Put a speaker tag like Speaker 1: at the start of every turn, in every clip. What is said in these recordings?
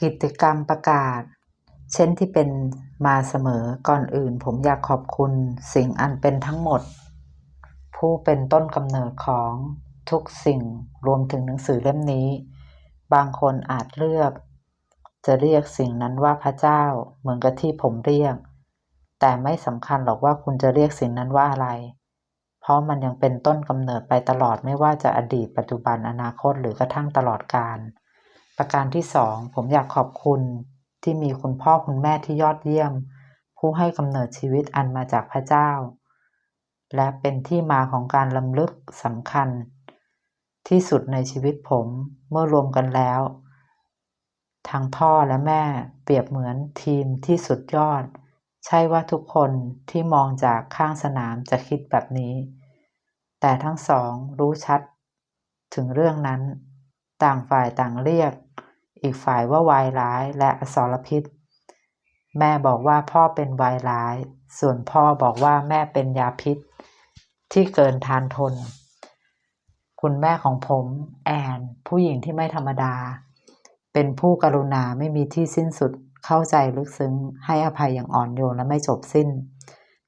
Speaker 1: กิจกรรมประกาศ เช่นที่เป็นมาเสมอก่อนอื่น ผมอยากขอบคุณสิ่งอันเป็นทั้งหมด ผู้เป็นต้นกำเนิดของทุกสิ่งรวมถึงหนังสือเล่มนี้ บางคนอาจเลือก จะเรียกสิ่งนั้นว่าพระเจ้า เหมือนกับที่ผมเรียก แต่ไม่สำคัญหรอกว่าคุณจะเรียกสิ่งนั้นว่าอะไร เพราะมันยังเป็นต้นกำเนิดไปตลอดไม่ว่าจะอดีตปัจจุบันอนาคตหรือกระทั่งตลอดกาล ประการที่สองผมอยากขอบคุณที่มีคุณพ่อคุณแม่ที่ยอดเยี่ยม ผู้ให้กำเนิดชีวิตอันมาจากพระเจ้า และเป็นที่มาของการลำลึกสำคัญ ที่สุดในชีวิตผมเมื่อรวมกันแล้ว ทั้งพ่อและแม่เปรียบเหมือนทีมที่สุดยอด ใช่ว่าทุกคนที่มองจากข้างสนามจะคิดแบบนี้ แต่ทั้งสองรู้ชัด ถึงเรื่องนั้น ต่างฝ่ายต่างเรียก อีกฝ่ายว่าวายร้ายและอสรพิษ แม่บอกว่าพ่อเป็นวายร้าย ส่วนพ่อบอกว่าแม่เป็นยาพิษ ที่เกินทานทน คุณแม่ของผมแอน ผู้หญิงที่ไม่ธรรมดา เป็นผู้กรุณาไม่มีที่สิ้นสุดเข้าใจลึกซึ้ง ให้อภัยอย่างอ่อนโยนและไม่จบสิ้น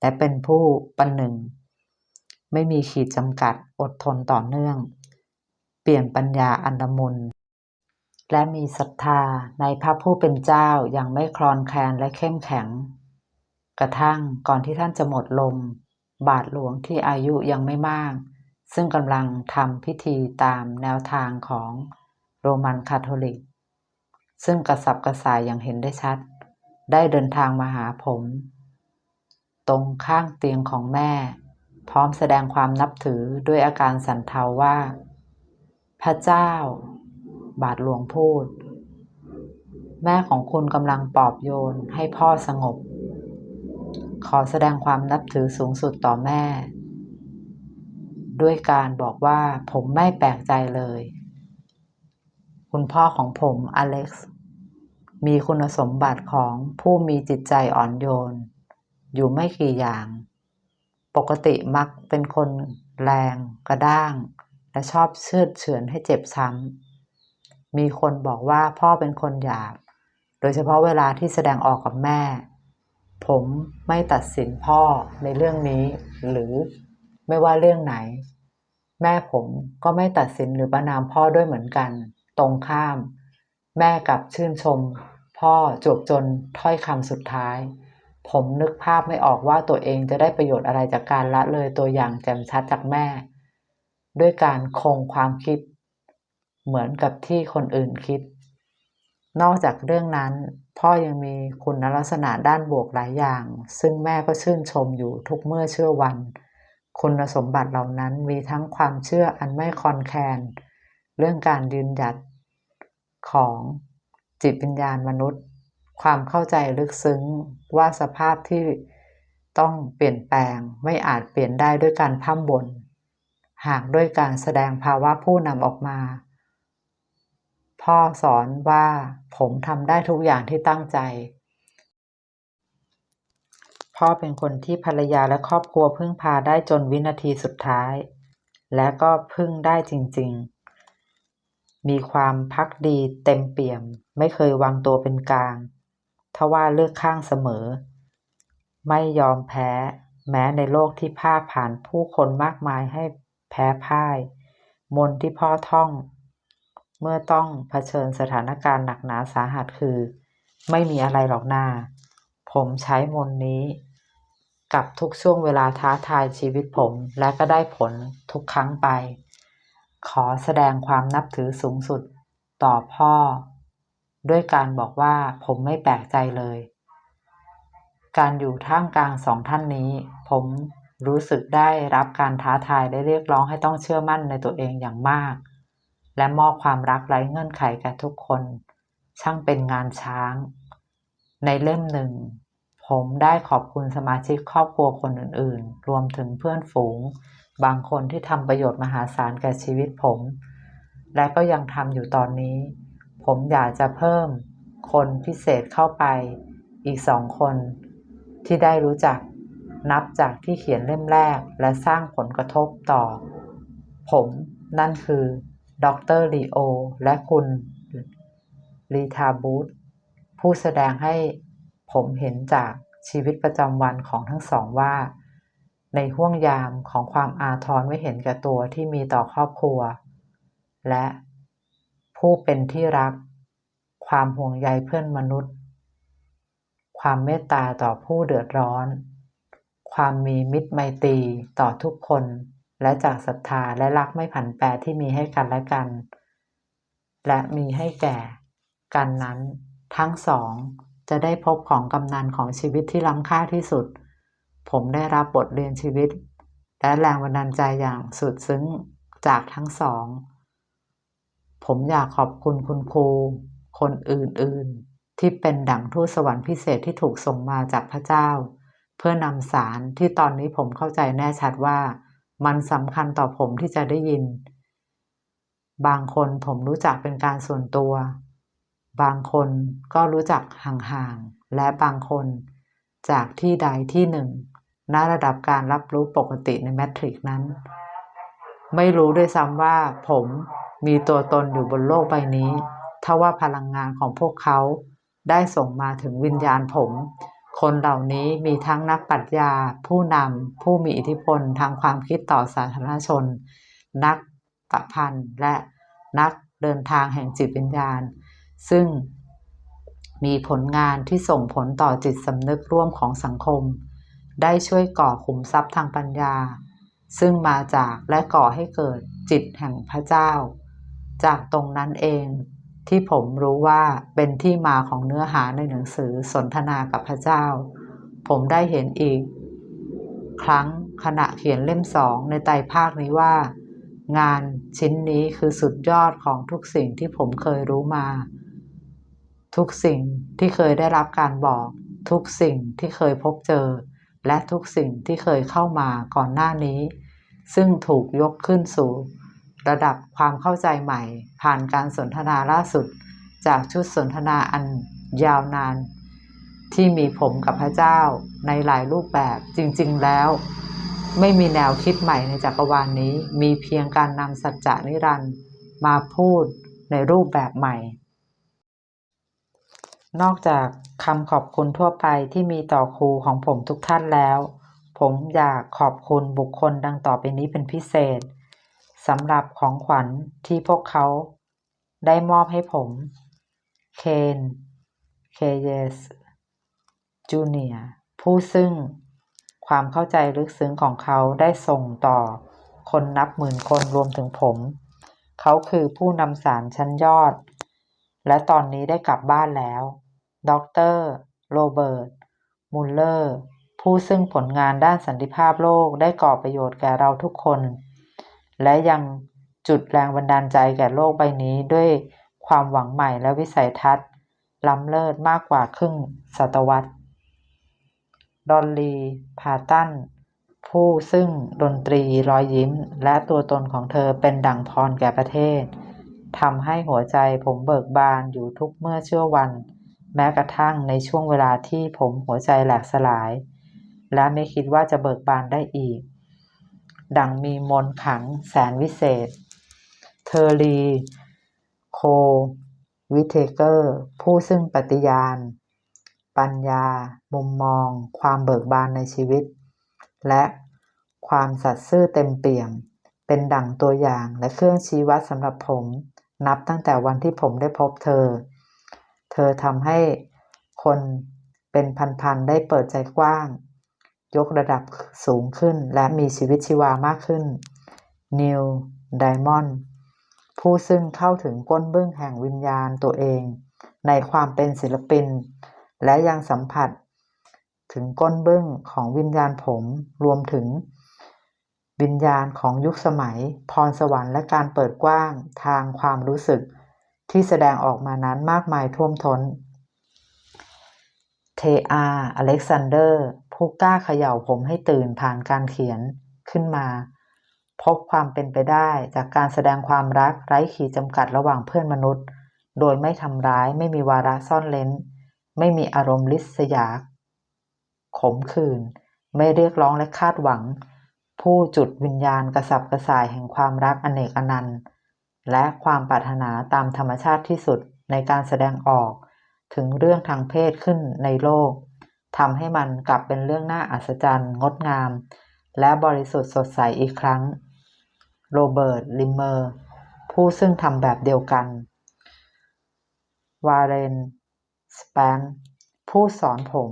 Speaker 1: และเป็นผู้ปันหนึ่ง ไม่มีขีดจำกัดอดทนต่อเนื่อง เปลี่ยนปัญญาอันละมุน และมีศรัทธาในพระผู้เป็นเจ้าอย่างไม่คลอนแคลนและเข้มแข็ง กระทั่งก่อนที่ท่านจะหมดลม บาทหลวงที่อายุยังไม่มาก ซึ่งกำลังทำพิธีตามแนวทางของโรมันคาทอลิก ซึ่งกระสับกระส่ายอย่างเห็นได้ชัด ได้เดินทางมาหาผม ตรงข้างเตียงของแม่ พร้อมแสดงความนับถือด้วยอาการสันเทาว่า พระเจ้า บาทหลวงพูด แม่ของคุณกำลังปลอบโยนให้พ่อสงบ ขอแสดงความนับถือสูงสุดต่อแม่ ด้วยการบอกว่าผมไม่แปลกใจเลย คุณพ่อของผมอเล็กซ์มีคุณสมบัติของผู้มีจิตใจอ่อนโยน อยู่ไม่กี่อย่าง ปกติมักเป็นคนแรงกระด้าง และชอบเชือดเฉือนให้เจ็บช้ำ มีคนบอกว่าพ่อเป็นคนหยาบ โดยเฉพาะเวลาที่แสดงออกกับแม่ ผมไม่ตัดสินพ่อในเรื่องนี้ หรือไม่ว่าเรื่องไหน แม่ผมก็ไม่ตัดสินหรือประนามพ่อด้วยเหมือนกัน ตรงข้าม แม่กลับชื่นชม พ่อจวบจนถ้อยคำสุดท้าย ผมนึกภาพไม่ออกว่าตัวเองจะได้ประโยชน์อะไรจากการละเลยตัวอย่างแจ่มชัดจากแม่ ด้วยการคงความคิด เหมือนกับที่คนอื่นคิด นอกจากเรื่องนั้น พ่อยังมีคุณลักษณะด้านบวกหลายอย่าง ซึ่งแม่ก็ชื่นชมอยู่ทุกเมื่อเชื่อวัน คุณสมบัติเหล่านั้นมีทั้งความเชื่ออันไม่คอนแคลนเรื่องการยืนหยัดของจิตวิญญาณมนุษย์ ความเข้าใจลึกซึ้งว่าสภาพที่ต้องเปลี่ยนแปลงไม่อาจเปลี่ยนได้ด้วยการพร่ำบ่นหากด้วยการแสดงภาวะผู้นำออกมา พ่อสอนว่าผมทำได้ทุกอย่างที่ตั้งใจ พ่อเป็นคนที่ภรรยาและครอบครัวพึ่งพาได้จนวินาทีสุดท้าย และก็พึ่งได้จริง ๆ มีความพักดีเต็มเปี่ยม ไม่เคยวางตัวเป็นกลางทว่าเลือกข้างเสมอ ไม่ยอมแพ้ แม้ในโลกที่พาผ่านผู้คนมากมายให้แพ้พ่าย มนที่พ่อท่อง เมื่อต้องเผชิญสถานการณ์หนักหนาสาหัสคือ ไม่มีอะไรหรอกหน้า ผมใช้มนต์นี้ กับทุกช่วงเวลาท้าทายชีวิตผมและก็ได้ผลทุกครั้งไป ขอแสดงความนับถือสูงสุดต่อพ่อ ด้วยการบอกว่าผมไม่แปลกใจเลย การอยู่ท่ามกลางสองท่านนี้ ผมรู้สึกได้รับการท้าทายได้เรียกร้องให้ต้องเชื่อมั่นในตัวเองอย่างมาก และมอบความรักไร้เงื่อนไขแก่ทุกคน ช่างเป็นงานช้าง ในเล่มหนึ่ง ผมได้ขอบคุณสมาชิกครอบครัวคนอื่นๆ รวมถึงเพื่อนฝูง บางคนที่ทำประโยชน์มหาศาลแก่ชีวิตผม และก็ยังทำอยู่ตอนนี้ ผมอยากจะเพิ่ม คนพิเศษเข้าไป อีกสองคน ที่ได้รู้จักนับจากที่เขียนเล่มแรกและสร้างผลกระทบต่อ ผมนั่นคือ ดรลีโอ และคุณลีทาบูธผู้แสดงให้ผมเห็นจากชีวิตประจำวันของทั้งสองว่า ในห่วงยามของความอาทรไม่เห็นแก่ตัวที่มีต่อครอบครัว และผู้เป็นที่รัก ความห่วงใยเพื่อนมนุษย์ ความเมตตาต่อผู้เดือดร้อน ความมีมิตรไมตรีต่อทุกคน และจากศรัทธาและรักไม่ผันแปรที่มีให้กันและกัน และมีให้แก่กันนั้น ทั้งสองจะได้พบของกำนันของชีวิตที่ล้ำค่าที่สุด ผมได้รับบทเรียนชีวิต และแรงบันดาลใจอย่างสุดซึ้งจากทั้งสอง ผมอยากขอบคุณคุณครู คนอื่นๆ ที่เป็นดั่งทูตสวรรค์พิเศษที่ถูกส่งมาจากพระเจ้า เพื่อนำสารที่ตอนนี้ผมเข้าใจแน่ชัดว่า มันสำคัญต่อผมที่จะได้ยิน บางคนผมรู้จักเป็นการส่วนตัว บางคนก็รู้จักห่างๆ และบางคนจากที่ใดที่หนึ่งณระดับการรับรู้ปกติในแมทริกนั้น ไม่รู้ด้วยซ้ำว่าผมมีตัวตนอยู่บนโลกใบนี้ ถ้าว่าพลังงานของพวกเขาได้ส่งมาถึงวิญญาณผม คนเหล่านี้มีทั้งนักปรัชญา ผู้นำ ผู้มีอิทธิพลทางความคิดต่อสาธารณชน นักประพันธ์และนักเดินทางแห่งจิตวิญญาณ ซึ่งมีผลงานที่ส่งผลต่อจิตสำนึกร่วมของสังคม ได้ช่วยก่อขุมทรัพย์ทางปัญญา ซึ่งมาจากและก่อให้เกิดจิตแห่งพระเจ้า จากตรงนั้นเอง ที่ผมรู้ว่าเป็นที่มาของเนื้อหาในหนังสือสนทนากับพระเจ้า ผมได้เห็นอีก ครั้งขณะเขียนเล่มสองในไตรภาคนี้ว่า งานชิ้นนี้คือสุดยอดของทุกสิ่งที่ผมเคยรู้มา ทุกสิ่งที่เคยได้รับการบอก ทุกสิ่งที่เคยพบเจอ และทุกสิ่งที่เคยเข้ามาก่อนหน้านี้ ซึ่งถูกยกขึ้นสู่ ระดับความเข้าใจใหม่ ผ่านการสนทนาล่าสุด จากชุดสนทนาอันยาวนาน ที่มีผมกับพระเจ้าในหลายรูปแบบจริง ๆ แล้ว ไม่มีแนวคิดใหม่ในจักรวาลนนี้ มีเพียงการนำสัจจะนิรันด์มาพูดในรูปแบบใหม่ นอกจากคำขอบคุณทั่วไปที่มีต่อครูของผมทุกท่านแล้ว ผมอยากขอบคุณบุคคลดังต่อไปนี้เป็นพิเศษ สำหรับของขวัญที่พวกเขาได้มอบให้ผม เคน เคเยส จูเนียผู้ซึ่งความเข้าใจลึกซึ้งของเขาได้ส่งต่อคนนับหมื่นคนรวมถึงผม เขาคือผู้นำสารชั้นยอด และตอนนี้ได้กลับบ้านแล้ว ดร โรเบิร์ต มุลเลอร์ ผู้ซึ่งผลงานด้านสันติภาพโลกได้ก่อประโยชน์แก่เราทุกคน และยังจุดแรงบันดาลใจแก่โลกใบนี้ด้วยความหวังใหม่และวิสัยทัศน์ล้ำเลิศมากกว่าครึ่งศตวรรษ ดอลลี พาตัน ผู้ซึ่งดนตรีรอยยิ้ม และตัวตนของเธอเป็นดั่งพรแก่ประเทศทำให้หัวใจผมเบิกบานอยู่ทุกเมื่อเชื่อวัน แม้กระทั่งในช่วงเวลาที่ผมหัวใจแหลกสลาย และไม่คิดว่าจะเบิกบานได้อีก ดังมีมนขังแสนวิเศษ เทอรี โค วิเทเกอร์ ผู้ซึ่งปฏิญาณ ปัญญา มุมมอง ความเบิกบานในชีวิต และความสัตย์ซื่อเต็มเปี่ยม เป็นดั่งตัวอย่างและเครื่องชี้วัดสำหรับผม นับตั้งแต่วันที่ผมได้พบเธอ เธอทำให้คนเป็นพันๆได้เปิดใจกว้าง ยกระดับสูงขึ้นและมีชีวิตชีวามากขึ้นนิวไดมอนด์ผู้ซึ่งเข้าถึงก้นเบื้องแห่งวิญญาณตัวเอง ในความเป็นศิลปิน และยังสัมผัส ถึงก้นเบื้องของวิญญาณผมรวมถึง วิญญาณของยุคสมัย พรสวรรค์และการเปิดกว้างทางความรู้สึก ที่แสดงออกมานั้นมากมายท่วมทน้นเทอาอเล็กซานเดอร์ ผู้กล้าเขย่าผมให้ตื่นผ่านการเขียนขึ้นมา พบความเป็นไปได้จากการแสดงความรักไร้ขีดจำกัดระหว่างเพื่อนมนุษย์ โดยไม่ทำร้ายไม่มีวาระซ่อนเร้น ไม่มีอารมณ์ลิษยา ขมขื่นไม่เรียกร้องและคาดหวัง ผู้จุดวิญญาณกระสับกระส่ายแห่งความรักอเนกอนันต์ และความปรารถนาตามธรรมชาติที่สุดในการแสดงออกถึงเรื่องทางเพศขึ้นในโลก ทำให้มันกลับเป็นเรื่องน่าอัศจรรย์ งดงาม และบริสุทธิ์สดใสอีกครั้ง โรเบิร์ต ลิมเมอร์ ผู้ซึ่งทำแบบเดียวกัน วาเรน สแปน ผู้สอนผม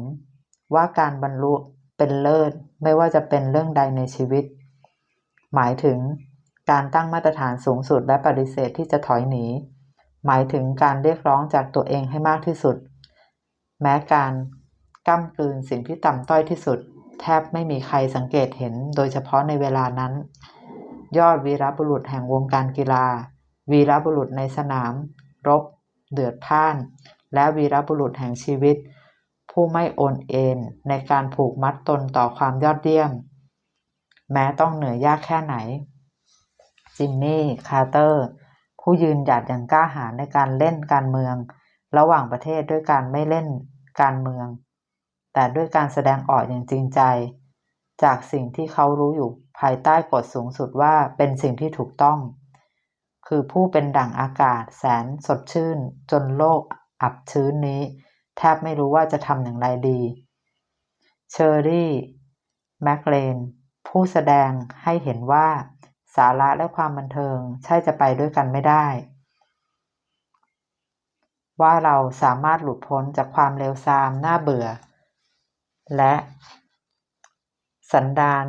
Speaker 1: ว่าการบรรลุเป็นเลิศไม่ว่าจะเป็นเรื่องใดในชีวิต หมายถึงการตั้งมาตรฐานสูงสุดและปฏิเสธที่จะถอยหนี หมายถึงการเรียกร้องจากตัวเองให้มากที่สุด แม้การ ก้ำกลืนสิ่งที่ต่ำต้อยที่สุด แทบไม่มีใครสังเกตเห็นโดยเฉพาะในเวลานั้น ยอดวีรบุรุษแห่งวงการกีฬา วีรบุรุษในสนาม รบ เดือดพ่าน และวีรบุรุษแห่งชีวิต ผู้ไม่โอนเอ็นในการผูกมัดตนต่อความยอดเยี่ยม แม้ต้องเหนื่อยยากแค่ไหน จิมมี่ คาร์เตอร์ ผู้ยืนหยัดอย่างกล้าหาญในการเล่นการเมือง ระหว่างประเทศด้วยการไม่เล่นการเมือง แต่ด้วยการแสดงออกอย่างจริงใจ จากสิ่งที่เขารู้อยู่ภายใต้กฎสูงสุดว่าเป็นสิ่งที่ถูกต้อง คือผู้เป็นดั่งอากาศแสนสดชื่น จนโลกอับชื้นนี้ แทบไม่รู้ว่าจะทำอย่างไรดี เชอรี่ แมคเลน ผู้แสดงให้เห็นว่าสาระและความบันเทิงใช่จะไปด้วยกันไม่ได้ ว่าเราสามารถหลุดพ้นจากความเลวทรามน่าเบื่อ และ สันดาน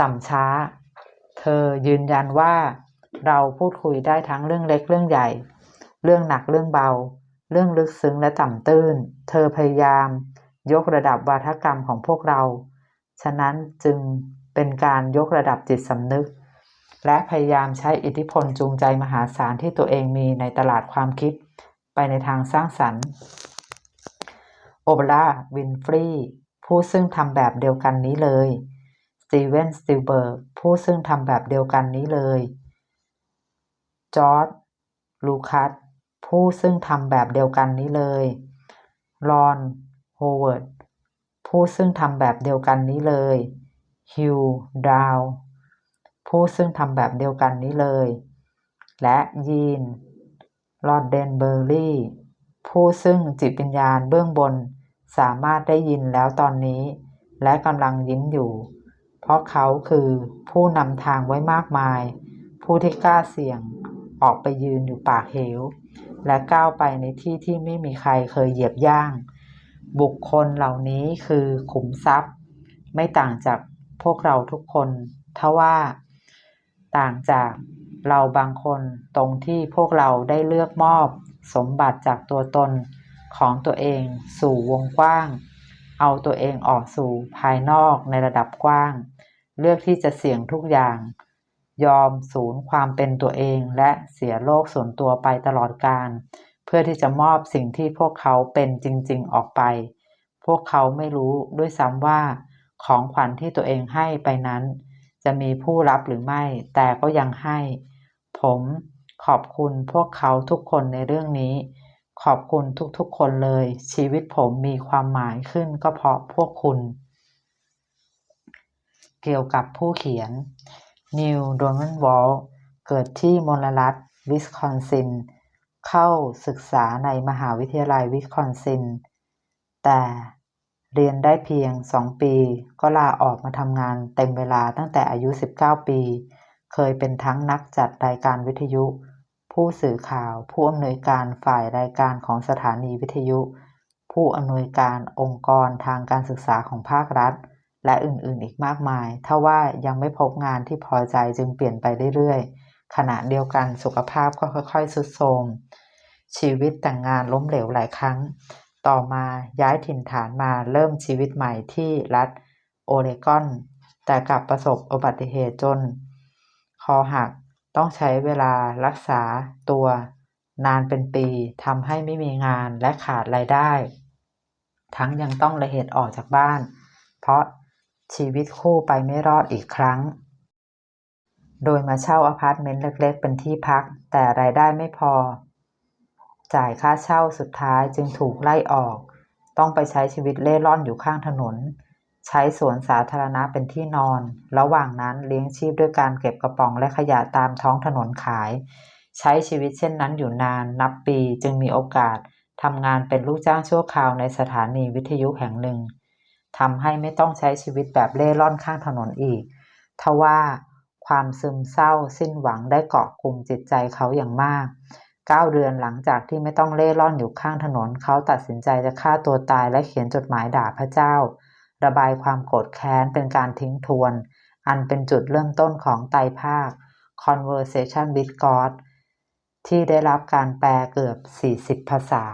Speaker 1: ต่ำช้า เธอยืนยันว่าเราพูดคุยได้ทั้งเรื่องเล็กเรื่องใหญ่ เรื่องหนักเรื่องเบา เรื่องลึกซึ้งและต่ำตื้น เธอพยายามยกระดับวาทกรรมของพวกเรา ฉะนั้นจึงเป็นการยกระดับจิตสำนึก และพยายามใช้อิทธิพลจูงใจมหาศาลที่ตัวเองมีในตลาดความคิด ไปในทางสร้างสรรค์ โอเบราวินฟรี ผู้ซึ่งทำแบบเดียวกันนี้เลยสตีเวนสติลเบิร์กผู้ซึ่งทำแบบเดียวกันนี้เลยจอร์จลูคัสผู้ซึ่งทำแบบเดียวกันนี้เลยรอนโฮเวิร์ดผู้ซึ่งทำแบบเดียวกันนี้เลยฮิวดาวผู้ซึ่งทำแบบเดียวกันนี้เลย และยีนลอดเดนเบอร์รี่ผู้ซึ่งจิตวิญญาณเบื้องบน สามารถได้ยินแล้วตอนนี้ และกำลังยิ้มอยู่ เพราะเขาคือผู้นำทางไว้มากมาย ผู้ที่กล้าเสี่ยงออกไปยืนอยู่ปากเหว และก้าวไปในที่ที่ไม่มีใครเคยเหยียบย่าง บุคคลเหล่านี้คือขุมทรัพย์ ไม่ต่างจากพวกเราทุกคนทว่า ต่างจากเราบางคนตรงที่พวกเราได้เลือกมอบ สมบัติจากตัวตน ของตัวเองสู่วงกว้าง เอาตัวเองออกสู่ภายนอกในระดับกว้าง เลือกที่จะเสี่ยงทุกอย่าง ยอมสูญความเป็นตัวเองและเสียโลกส่วนตัวไปตลอดกาลเพื่อที่จะมอบสิ่งที่พวกเขาเป็นจริง ๆ ออกไป พวกเขาไม่รู้ด้วยซ้ำว่าของขวัญที่ตัวเองให้ไปนั้น จะมีผู้รับหรือไม่ แต่ก็ยังให้ ผมขอบคุณพวกเขาทุกคนในเรื่องนี้ ขอบคุณทุกๆ คนเลย ชีวิตผมมีความหมายขึ้นก็เพราะพวกคุณ เกี่ยวกับผู้เขียน นิวโดนันวอลเกิดที่มลรัฐวิสคอนซิน เข้าศึกษาในมหาวิทยาลัยวิสคอนซิน แต่เรียนได้เพียงสองปี ก็ลาออกมาทำงานเต็มเวลาตั้งแต่อายุ 19 ปี เคยเป็นทั้งนักจัดรายการวิทยุ ผู้สื่อข่าว ผู้อำนวยการฝ่ายรายการของสถานีวิทยุ ผู้อำนวยการองค์กรทางการศึกษาของภาครัฐ และอื่นๆ อีกมากมาย ถ้าว่ายังไม่พบงานที่พอใจจึงเปลี่ยนไปเรื่อยๆ ขณะเดียวกันสุขภาพก็ค่อยๆสุดโทรมชีวิตแต่งงานล้มเหลวหลายครั้ง ต่อมาย้ายถิ่นฐานมาเริ่มชีวิตใหม่ที่รัฐโอเรกอน แต่กลับประสบอุบัติเหตุจน คอหัก ต้องใช้เวลารักษาตัวนานเป็นปีทำให้ไม่มีงานและขาดรายได้ ทั้งยังต้องระเหตุออกจากบ้าน เพราะชีวิตคู่ไปไม่รอดอีกครั้ง โดยมาเช่าอพาร์ตเมนต์เล็กๆ เป็นที่พัก แต่รายได้ไม่พอ จ่ายค่าเช่าสุดท้ายจึงถูกไล่ออก ต้องไปใช้ชีวิตเล่ร่อนอยู่ข้างถนน ใช้สวนสาธารณะเป็นที่นอน ระหว่างนั้นเลี้ยงชีพด้วยการเก็บกระป๋องและขยะตามท้องถนนขาย ใช้ชีวิตเช่นนั้นอยู่นานนับปีจึงมีโอกาสทำงานเป็นลูกจ้างชั่วคราวในสถานีวิทยุแห่งหนึ่งทำให้ไม่ต้องใช้ชีวิตแบบเล่ร่อนข้างถนนอีก ทว่าความซึมเศร้าสิ้นหวังได้เกาะกลุ่มจิตใจเขาอย่างมากเก้าเดือนหลังจากที่ไม่ต้องเล่ร่อนอยู่ข้างถนน เขาตัดสินใจจะฆ่าตัวตายและเขียนจดหมายด่าพระเจ้า ระบายความโกรธแค้นเป็นการทิ้งทวน อันเป็นจุดเริ่มต้นของไตรภาค Conversation with God ที่ได้รับการแปลเกือบ 40 ภาษา